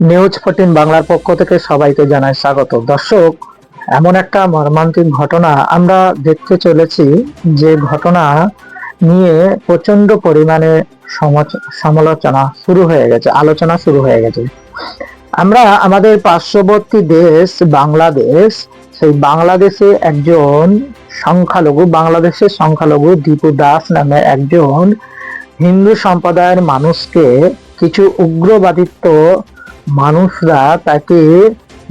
News fourteen বাংলার পক্ষ থেকে সবাইকে জানাই স্বাগত। দর্শক, এমন একটা মর্মান্তিক ঘটনা আমরা দেখতে চলেছি, যে ঘটনা নিয়ে প্রচণ্ড পরিমাণে সমালোচনা শুরু হয়ে গেছে, আলোচনা শুরু হয়ে গেছে। আমরা আমাদের পার্শ্ববর্তী দেশ বাংলাদেশ, সেই বাংলাদেশে একজন সংখ্যালঘু, বাংলাদেশের সংখ্যালঘু দীপু দাস নামে একজন হিন্দু সম্প্রদায়ের মানুষকে কিছু উগ্রবাদিত্ব মানুষরা তাকে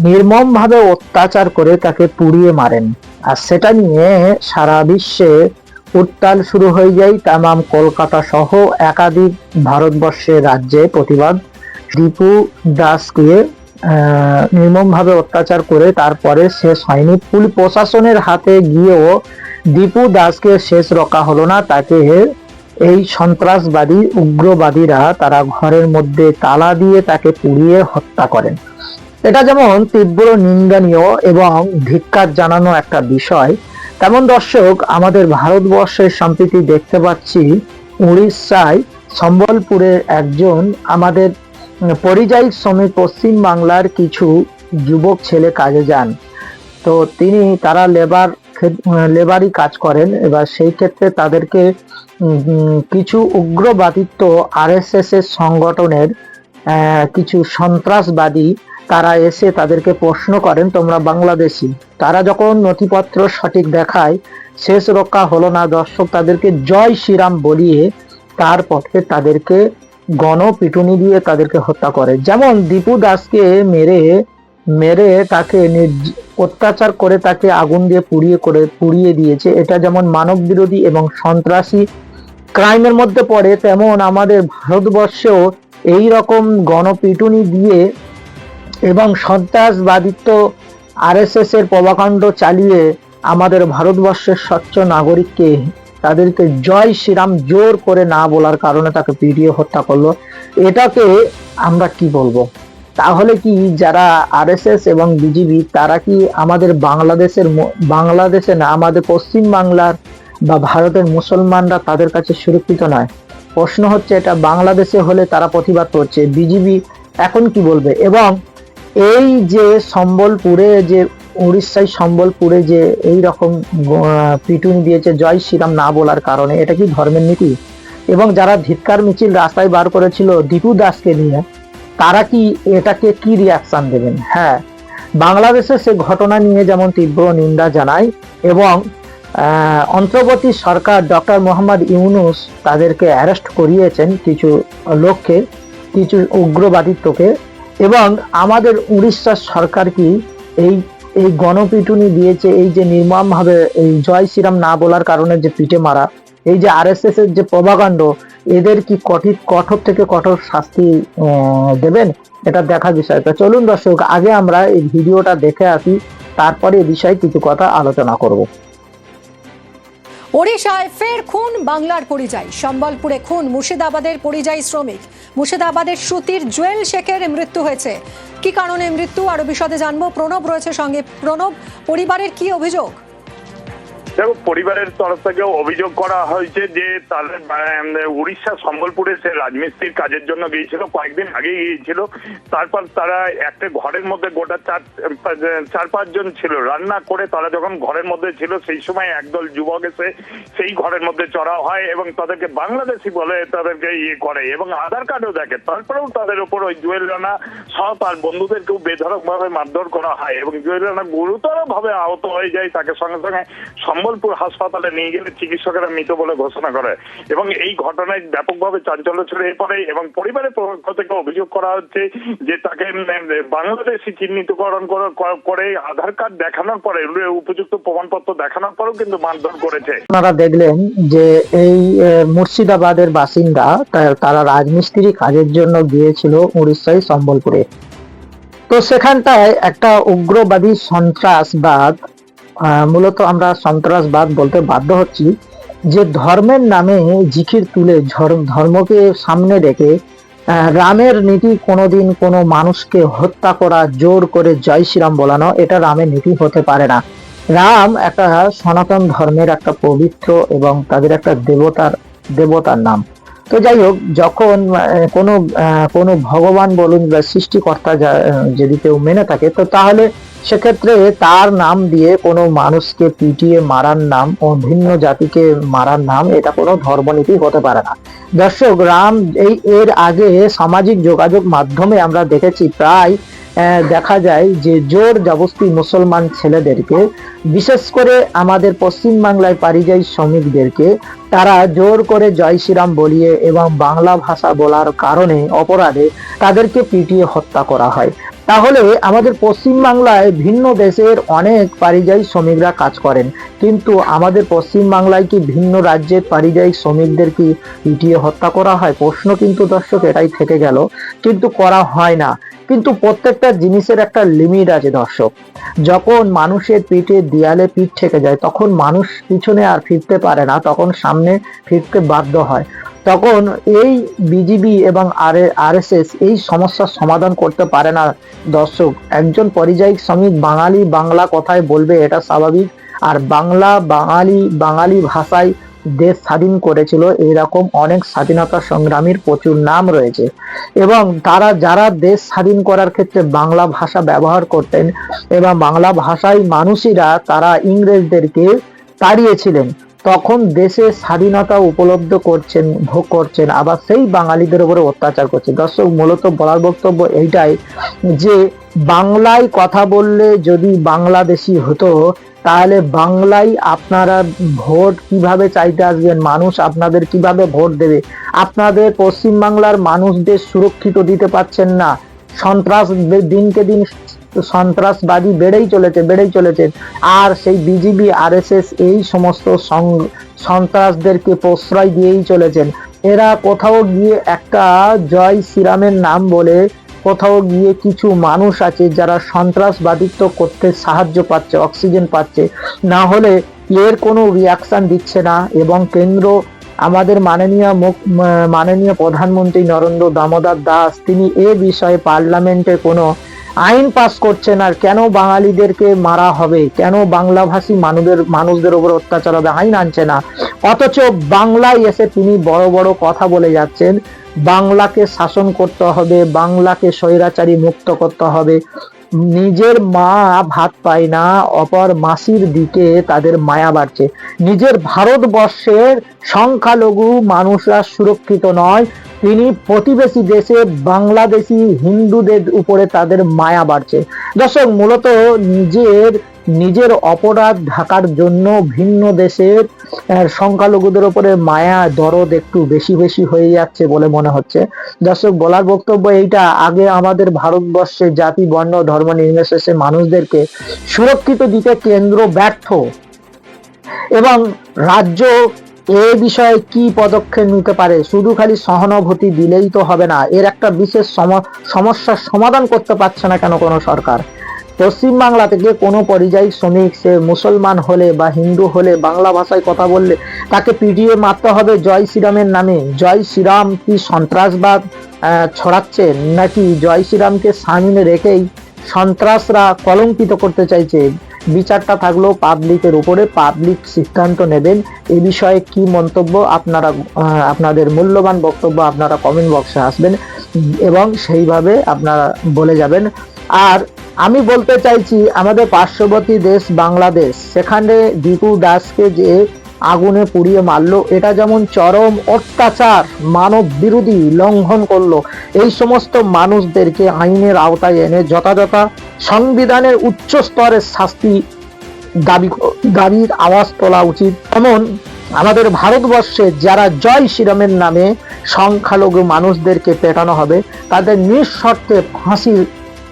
নির্মমভাবে অত্যাচার করে তাকে পুড়িয়ে মারেন। আর সেটা নিয়ে সারা বিশ্বে উত্তাল শুরু হয়ে যায় তামাম কলকাতা সহ একাধিক ভারতবর্ষের রাজ্যে প্রতিবাদ। দীপু দাসকে নির্মমভাবে অত্যাচার করে তারপরে শেষ হয়নি। পুলিশ প্রশাসনের হাতে গিয়েও দীপু দাসকে শেষ রক্ষা হলো না, তাকে এই সন্ত্রাসবাদী উগ্রবাদীরা তারা ঘরের মধ্যে তালা দিয়ে তাকে পুড়িয়ে হত্যা করেন। এটা যেমন তীব্র নিন্দনীয় এবং ধিক্কার জানানো একটা বিষয়, তেমন দর্শক আমাদের ভারতবর্ষের সম্প্রীতি দেখতে পাচ্ছি উড়িষ্যায় সম্বলপুরের একজন আমাদের পরিযায়ী শ্রমিক পশ্চিম বাংলার কিছু যুবক ছেলে কাজে যান। তো তিনি তারা লেবার লেবারই কাজ করেন। এবার সেই ক্ষেত্রে তাদেরকে কিছু উগ্রবাদিত্ব আরএসএস এর সংগঠনের কিছু সন্ত্রাসবাদী তারা এসে তাদেরকে প্রশ্ন করেন, তোমরা বাংলাদেশি? তারা যখন নথিপত্র সঠিক দেখায়, শেষ রক্ষা হলো না, দর্শক, তাদেরকে জয় শ্রীরাম বলিয়ে তারপরে তাদেরকে গণপিটুনি দিয়ে তাদেরকে হত্যা করে। যেমন দীপু দাসকে মেরে মেরে তাকে অত্যাচার করে তাকে আগুন দিয়ে পুড়িয়ে করে, পুড়িয়ে দিয়েছে। এটা যেমন মানব বিরোধী এবং সন্ত্রাসী ক্রাইমের মধ্যে পড়ে, তেমন আমাদের ভারতবর্ষেও এই রকম গণপিটুনি দিয়ে এবং সন্ত্রাসবাদিত্ব আরএসএস এর প্রভাকাণ্ড চালিয়ে আমাদের ভারতবর্ষের স্বচ্ছ নাগরিককে তাদেরকে জয় শ্রীরাম জোর করে না বলার কারণে তাকে পিটিয়ে হত্যা করল। এটাকে আমরা কি বলব? তাহলে কি যারা আরএসএস এবং বিজিবি তারা কি আমাদের বাংলাদেশের বাংলাদেশে না, আমাদের পশ্চিম বাংলার বা ভারতের মুসলমানরা তাদের কাছে সুরক্ষিত নয়? প্রশ্ন হচ্ছে এটা বাংলাদেশে হলে তারা প্রতিবাদ করছে। বিজিবি এখন কি বলবে? এবং এই যে সম্বলপুরে যে উড়িষ্যায় সম্বলপুরে যে এই রকম পিটুনি দিয়েছে জয় শ্রীরাম না বলার কারণে, এটা কি ধর্মের নীতি? এবং যারা ধিক্কার মিছিল রাস্তায় বার করেছিল দীপু দাসকে নিয়ে তারা কি এটাকে কি রিয়াকশন দেবেন? হ্যাঁ বাংলাদেশে সে ঘটনা নিয়ে যেমন তীব্র নিন্দা জানায় এবং অন্তর্বর্তী সরকার ডক্টর মোহাম্মদ ইউনুস তাদেরকে অ্যারেস্ট করিয়েছেন কিছু লোককে, কিছু উগ্রবাদিত্বকে এবং আমাদের উড়িষ্যার সরকার কি এই এই গণপিটুনি দিয়েছে, এই যে নির্মমভাবে এই জয় শ্রীরাম না বলার কারণে যে পিটে মারা, এই যে আরএসএস এর যে প্রভাকাণ্ড এদের কি কঠিন কঠোর থেকে কঠোর শাস্তি দেবেন? এটা দেখার বিষয়। তো চলুন দর্শক, আগে আমরা এই ভিডিওটা দেখে আসি, তারপরে এই বিষয়ে কিছু কথা আলোচনা করব। ওড়িশায় ফের খুন বাংলার পরিযায়ী। সম্বলপুরে খুন মুর্শিদাবাদের পরিযায়ী শ্রমিক। মুর্শিদাবাদের সুতির জুয়েল শেখের মৃত্যু হয়েছে। কি কারণে মৃত্যু? আরও বিশদে জানব। প্রণব রয়েছে সঙ্গে। প্রণব, পরিবারের কি অভিযোগ? দেখো, পরিবারের তরফ থেকে অভিযোগ করা হয়েছে যে তাদের উড়িষ্যা সম্বলপুরে সে রাজমিস্ত্রির কাজের জন্য গিয়েছিল, কয়েকদিন আগে গিয়েছিল। তারপর তারা একটা ঘরের মধ্যে গোটা চার চার পাঁচজন ছিল। রান্না করে তারা যখন ঘরের মধ্যে ছিল, সেই সময় একদল যুবক এসে সেই ঘরের মধ্যে চড়া হয় এবং তাদেরকে বাংলাদেশি বলে তাদেরকে ইয়ে করে এবং আধার কার্ডও দেখে। তারপরেও তাদের উপর ওই জুয়েল রানা সহ তার বন্ধুদেরকেও বেধড়ক ভাবে মারধর করা হয় এবং জুয়েল রানা গুরুতর ভাবে আহত হয়ে যায়, তাকে সঙ্গে সঙ্গে সম্বলপুর হাসপাতালে নিয়ে গেলে চিকিৎসকেরা মৃত বলে ঘোষণা করে। এবং এই ঘটনায় ব্যাপকভাবে চাঞ্চল্য ছড়িয়ে পড়ে এবং পরিবারের পক্ষ থেকে অভিযোগ করা হচ্ছে যে তাকে বাংলাদেশি চিহ্নিতকরণ করে- আধার কার্ড দেখানোর পরে উপযুক্ত প্রমাণপত্র দেখানোর পরেও কিন্তু মারধর করেছে। আপনারা দেখলেন যে এই মুর্শিদাবাদের বাসিন্দা তারা রাজমিস্ত্রি কাজের জন্য গিয়েছিল উড়িষ্যায় সম্বলপুরে। তো সেখানটায় একটা উগ্রবাদী সন্ত্রাসবাদ মূলত আমরা সন্ত্রাসবাদ বলতে বাধ্য হচ্ছি যে ধর্মের নামে জিখির তুলে ধর্মকে সামনে রেখে রামের নীতি কোনোদিন কোনো মানুষকে হত্যা করা, জোর করে জয় শ্রীরাম বলানো, এটা রামের নীতি হতে পারে না। রাম একটা সনাতন ধর্মের একটা পবিত্র এবং তাদের একটা দেবতার দেবতার নাম। তো যাই হোক, যখন কোনো কোনো ভগবান বলুন বা সৃষ্টিকর্তা যদি কেউ মেনে থাকে, তো তাহলে সেক্ষেত্রে তার নাম দিয়ে কোনো মানুষকে পিটিয়ে মারার নাম ও ভিন্ন জাতিকে মারার নাম, এটা কোনো ধর্মনীতি হতে পারে না। দর্শক, রাম এই এর আগে সামাজিক যোগাযোগ মাধ্যমে আমরা দেখেছি প্রায় দেখা যায় যে জোর জবস্তি মুসলমান ছেলেদেরকে, বিশেষ করে আমাদের পশ্চিম বাংলায় পারিযায়ী শ্রমিকদেরকে, তারা জোর করে জয় শ্রীরাম বলিয়ে এবং বাংলা ভাষা বলার কারণে অপরাধে তাদেরকে পিটিয়ে হত্যা করা হয়। তাহলে আমাদের পশ্চিমবাংলায় ভিন্ন দেশের অনেক পারিযায়ী শ্রমিকরা কাজ করেন, কিন্তু আমাদের পশ্চিমবাংলায় কি ভিন্ন রাজ্যের পারিযায়ী শ্রমিকদের কি পিটিয়ে হত্যা করা হয়? প্রশ্ন কিন্তু দর্শক এটাই থেকে গেল, কিন্তু করা হয় না। কিন্তু প্রত্যেকটা জিনিসের একটা লিমিট আছে, দর্শক। যখন মানুষের পিঠে দেয়ালে পিঠ থেকে যায়, তখন মানুষ পিছনে আর ফিরতে পারে না, তখন সামনে ফিরতে বাধ্য হয়। তখন এই বিজিবি এবং আর আরএসএস এই সমস্যার সমাধান করতে পারে না, দর্শক। একজন পরিযায়ী শ্রমিক বাঙালি বাংলা কথায় বলবে, এটা স্বাভাবিক। আর বাংলা বাঙালি বাঙালি ভাষায় দেশ স্বাধীন করেছিল এরকম অনেক স্বাধীনতা সংগ্রামীর প্রচুর নাম রয়েছে। এবং তারা, যারা দেশ স্বাধীন করার ক্ষেত্রে বাংলা ভাষা ব্যবহার করতেন এবং বাংলা ভাষায় মানুষেরা, তারা ইংরেজদেরকে তাড়িয়েছিলেন, তখন দেশে স্বাধীনতা উপলব্ধ করছেন, ভোগ করছেন, আবার সেই বাঙালিদের উপরে অত্যাচার করছে দর্শক, মূলত বলার বক্তব্য এইটাই যে, বাংলায় কথা বললে যদি বাংলাদেশি হতো তাহলে বাংলায় আপনারা ভোট কীভাবে চাইতে আসবেন? মানুষ আপনাদের কীভাবে ভোট দেবে? আপনাদের পশ্চিম বাংলার মানুষদের সুরক্ষিত দিতে পারছেন না। সন্ত্রাস দিনকে দিন সন্ত্রাসবাদী বেড়েই চলেছে বেড়েই চলেছে। আর সেই বিজিবি, আরএসএস এই সমস্ত সন্ত্রাসদেরকে প্রশ্রয় দিয়েই চলেছেন। এরা কোথাও গিয়ে একটা জয় শ্রীরামের নাম বলে কোথাও গিয়ে কিছু মানুষ আছে যারা সন্ত্রাসবাদিত্ব করতে সাহায্য পাচ্ছে অক্সিজেন পাচ্ছে। না হলে এর কোনো রিয়াকশন দিচ্ছে না এবং কেন্দ্র, আমাদের মাননীয় মুখ মাননীয় প্রধানমন্ত্রী নরেন্দ্র দামোদর দাস, তিনি এ বিষয়ে পার্লামেন্টে কোনো আইন পাস করছেন আর কেন বাঙালিদেরকে মারা হবে? কেন বাংলাভাষী মানুষদের মানুষদের উপর অত্যাচার হবে? আইন আনছে না। অথচ বাংলায় এসে তিনি বড় বড় কথা বলে যাচ্ছেন। বাংলাকে শাসন করতে হবে, বাংলাকে স্বৈরাচারী মুক্ত করতে হবে। নিজের মা ভাত পায় না, অপর মাসির দিকে তাদের মায়া বাড়ছে। নিজের ভারতবর্ষের সংখ্যালঘু মানুষরা সুরক্ষিত নয়, তিনি প্রতিবেশী দেশে বাংলাদেশি হিন্দুদের উপরে তাদের মায়া বাড়ছে। দর্শক, মূলত নিজের নিজের অপরাধ ঢাকার জন্য ভিন্ন দেশের সংখ্যালঘুদের উপরে মায়া, দরদ একটু বেশি বেশি হয়ে যাচ্ছে বলে মনে হচ্ছে। দর্শক, বলার বক্তব্য এইটা, আগে আমাদের ভারতবর্ষে জাতি, বর্ণ, ধর্ম নির্বিশেষে মানুষদেরকে সুরক্ষিত দিতে কেন্দ্র ব্যর্থ। এবং রাজ্য এ বিষয়ে কি পদক্ষেপ নিতে পারে, শুধু খালি সহানুভূতি দিলেই তো হবে না, এর একটা বিশেষ সম- সমস্যার সমাধান করতে পারছে না কেন কোনো সরকার? পশ্চিম বাংলা থেকে কোনো পরিযায়ী শ্রমিক, সে মুসলমান হলে বা হিন্দু হলে বাংলা ভাষায় কথা বললে তাকে পিটিয়ে মারতে হবে জয় শ্রীরামের নামে। জয় শ্রীরাম কি সন্ত্রাসবাদ ছড়াচ্ছে? নাকি জয় শ্রীরামকে সামনে রেখেই সন্ত্রাসরা কলঙ্কিত করতে চাইছে? বিচারটা থাকল পাবলিকের উপরে পাবলিক সিদ্ধান্ত নেবেন। এই বিষয়ে কি মন্তব্য আপনারা আপনাদের মূল্যবান বক্তব্য আপনারা কমেন্ট বক্সে আসবেন এবং সেইভাবে আপনারা বলে যাবেন। আর আমি বলতে চাইছি, আমাদের পার্শ্ববর্তী দেশ বাংলাদেশ, সেখানে দীপু দাসকে যে আগুনে পুড়িয়ে মারলো, এটা যেমন চরম অত্যাচার, মানব বিরোধী লঙ্ঘন করল, এই সমস্ত মানুষদেরকে আইনের আওতায় এনে যথাযথ সংবিধানের উচ্চ স্তরের শাস্তি দাবি দাবির আওয়াজ তোলা উচিত। এমন আমাদের ভারতবর্ষে যারা জয় শ্রীরামের নামে সংখ্যালঘু মানুষদেরকে পেটানো হবে, তাদের নিঃশর্তে ফাঁসি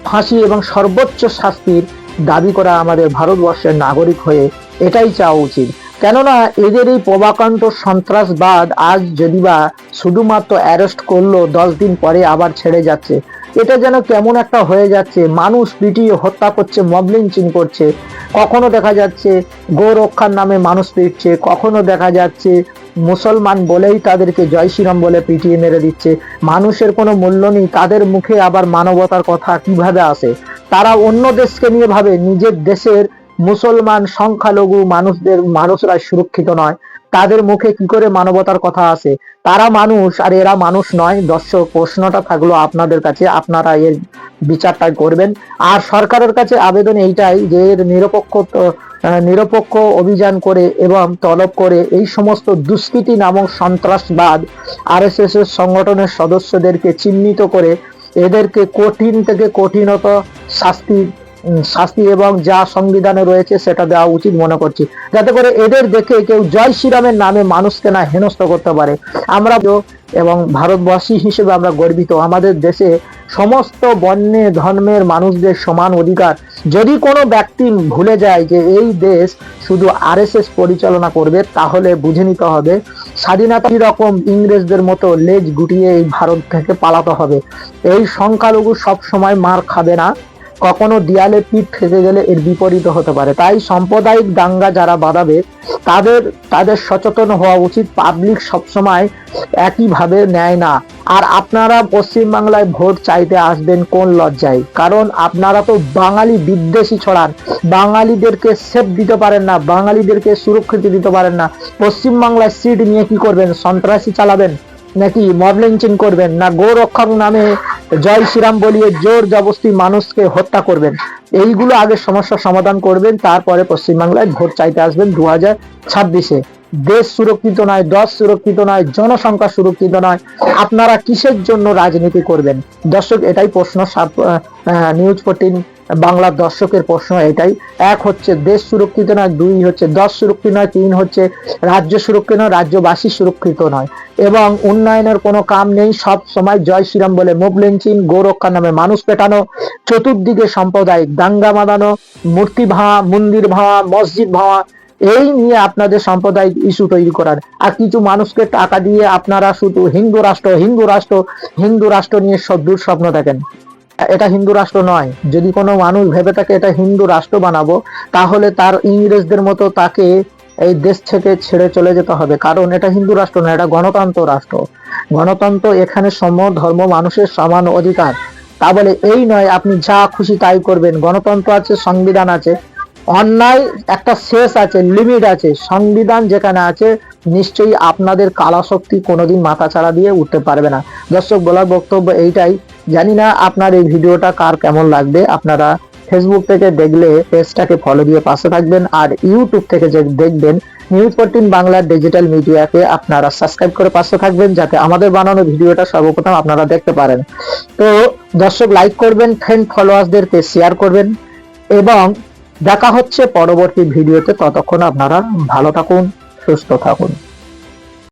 ফাঁসি এবং সর্বোচ্চ শাস্তির দাবি করা আমাদের ভারতবর্ষের নাগরিক হয়ে এটাই চাওয়া উচিত। কেননা এদের এই প্রবাকান্ত সন্ত্রাসবাদ আজ যদি বা শুধুমাত্র অ্যারেস্ট করল, দশ দিন পরে আবার ছেড়ে যাচ্ছে। এটা যেন কেমন একটা হয়ে যাচ্ছে। মানুষ পিটিয়ে হত্যা করছে মব লিঞ্চিং করছে। কখনো দেখা যাচ্ছে গো রক্ষার নামে মানুষ পিটছে, কখনো দেখা যাচ্ছে মুসলমান বলেই তাদেরকে জয় শ্রীরাম বলে পিটিয়ে মেরে দিচ্ছে। মানুষের কোনো মূল্য নেই, তাদের মুখে আবার মানবতার কথা কীভাবে আসে? তারা অন্য দেশকে নিয়ে ভাবে, নিজের দেশের মুসলমান সংখ্যালঘু মানুষদের মানুষরা সুরক্ষিত নয়। তাদের মুখে কি করে মানবতার কথা আসে তারা মানুষ আর এরা মানুষ নয়। দর্শক, প্রশ্নটা থাকল আপনাদের কাছে। আপনারা এর বিচারটা করবেন। আর সরকারের কাছে আবেদন এইটাই যে এর নিরপেক্ষ নিরপেক্ষ অভিযান করে এবং তলব করে এই সমস্ত দুষ্কৃতি নামক সন্ত্রাসবাদ আরএসএস এর সংগঠনের সদস্যদেরকে চিহ্নিত করে এদেরকে কঠিন থেকে কঠিনত শাস্তি শাস্তি এবং যা সংবিধানে রয়েছে সেটা দেওয়া উচিত মনে করছি। যাতে করে এদের দেখে কেউ জয় শ্রীরামের নামে মানুষকে না হেনস্থ করতে পারে। আমরা এবং ভারতবাসী হিসেবে আমরা গর্বিত। আমাদের দেশে সমস্ত বর্ণে ধর্মের মানুষদের সমান অধিকার। যদি কোনো ব্যক্তি ভুলে যায় যে এই দেশ শুধু আরএসএস পরিচালনা করবে, তাহলে বুঝে নিতে হবে স্বাধীনতা রকম ইংরেজদের মতো লেজ গুটিয়ে এই ভারত থেকে পালাতে হবে। এই সংখ্যালঘু সব সময় মার খাবে না। কখনো দেয়ালে পিঠ থেকে গেলে এর বিপরীত হতে পারে। তাই সাম্প্রদায়িক দাঙ্গা যারা বাড়াবে তাদের তাদের সচেতন হওয়া উচিত। পাবলিক সবসময় একইভাবে নেয় না। আর আপনারা পশ্চিমবাংলায় ভোট চাইতে আসবেন কোন লজ্জায়? কারণ আপনারা তো বাঙালি বিদ্বেষী ছড়ান। বাঙালিদেরকে সেফ দিতে পারেন না, বাঙালিদেরকে সুরক্ষিত দিতে পারেন না। পশ্চিমবাংলায় সিট নিয়ে কি করবেন? সন্ত্রাসী চালাবেন? নাকি লিঞ্চিং করবেন? না গো রক্ষক নামে জয় শ্রীরাম বলিয়ে জোর জবস্তি মানুষকে হত্যা করবেন। এইগুলো আগে সমস্যার সমাধান করবেন, তারপরে পশ্চিমবাংলায় ভোট চাইতে আসবেন দু হাজার ছাব্বিশে। দেশ সুরক্ষিত নয় দশ সুরক্ষিত নয়, জনসংখ্যা সুরক্ষিত নয়, আপনারা কিসের জন্য রাজনীতি করবেন? দর্শক, এটাই প্রশ্ন নিউজ ফোরটিন বাংলার দর্শকের প্রশ্ন এটাই। এক হচ্ছে দেশ সুরক্ষিত নয়, দুই হচ্ছে দশ সুরক্ষিত নয়, তিন হচ্ছে রাজ্য সুরক্ষিত নয়, রাজ্যবাসী সুরক্ষিত নয়। এবং উন্নয়নের কোনো কাম নেই, সব সময় জয় শ্রীরাম বলে মুভ লিঞ্চিং গোরক্ষা নামে মানুষ পেটানো, চতুর্দিকে সাম্প্রদায়িক দাঙ্গা বাঁধানো মূর্তি ভাঙা, মন্দির ভাঙা, মসজিদ ভাঙা, এই নিয়ে আপনাদের সাম্প্রদায়িক ইস্যু তৈরি করার। আর কিছু মানুষকে টাকা দিয়ে আপনারা শুধু হিন্দু রাষ্ট্র হিন্দু রাষ্ট্র হিন্দু রাষ্ট্র নিয়ে সব দুঃস্বপ্ন দেখেন। এটা হিন্দু রাষ্ট্র নয়। যদি কোনো মানুষ ভেবে থাকে এটা হিন্দু রাষ্ট্র বানাবো, তাহলে তার ইংরেজদের মতো তাকে এই দেশ থেকে ছেড়ে চলে যেতে হবে। কারণ এটা হিন্দু রাষ্ট্র না এটা গণতন্ত্র রাষ্ট্র। গণতন্ত্র এখানে সম ধর্ম মানুষের সমান অধিকার। তা বলে এই নয়, আপনি যা খুশি তাই করবেন। গণতন্ত্র আছে, সংবিধান আছে। অন্যায় একটা শেষ আছে, লিমিট আছে। সংবিধান যেখানে আছে নিশ্চয়ই আপনাদের কালা শক্তি কোনোদিন মাথা ছাড়া দিয়ে উঠতে পারবে না। দর্শক, বলার বক্তব্য এইটাই। জানি না আপনার এই ভিডিওটা কার কেমন লাগবে। আপনারা ফেসবুক থেকে দেখলে পেজটাকে ফলো দিয়ে পাশে থাকবেন আর ইউটিউব থেকে যে দেখবেন নিউজ ফোরটিন বাংলার ডিজিটাল মিডিয়াকে আপনারা সাবস্ক্রাইব করে পাশে থাকবেন যাতে আমাদের বানানো ভিডিওটা সর্বপ্রথম আপনারা দেখতে পারেন। তো দর্শক লাইক করবেন ফ্রেন্ড ফলোয়ার্সদেরকে শেয়ার করবেন এবং দেখা হচ্ছে পরবর্তী ভিডিওতে। ততক্ষণ আপনারা ভালো থাকুন। সুস্থ থাকুন।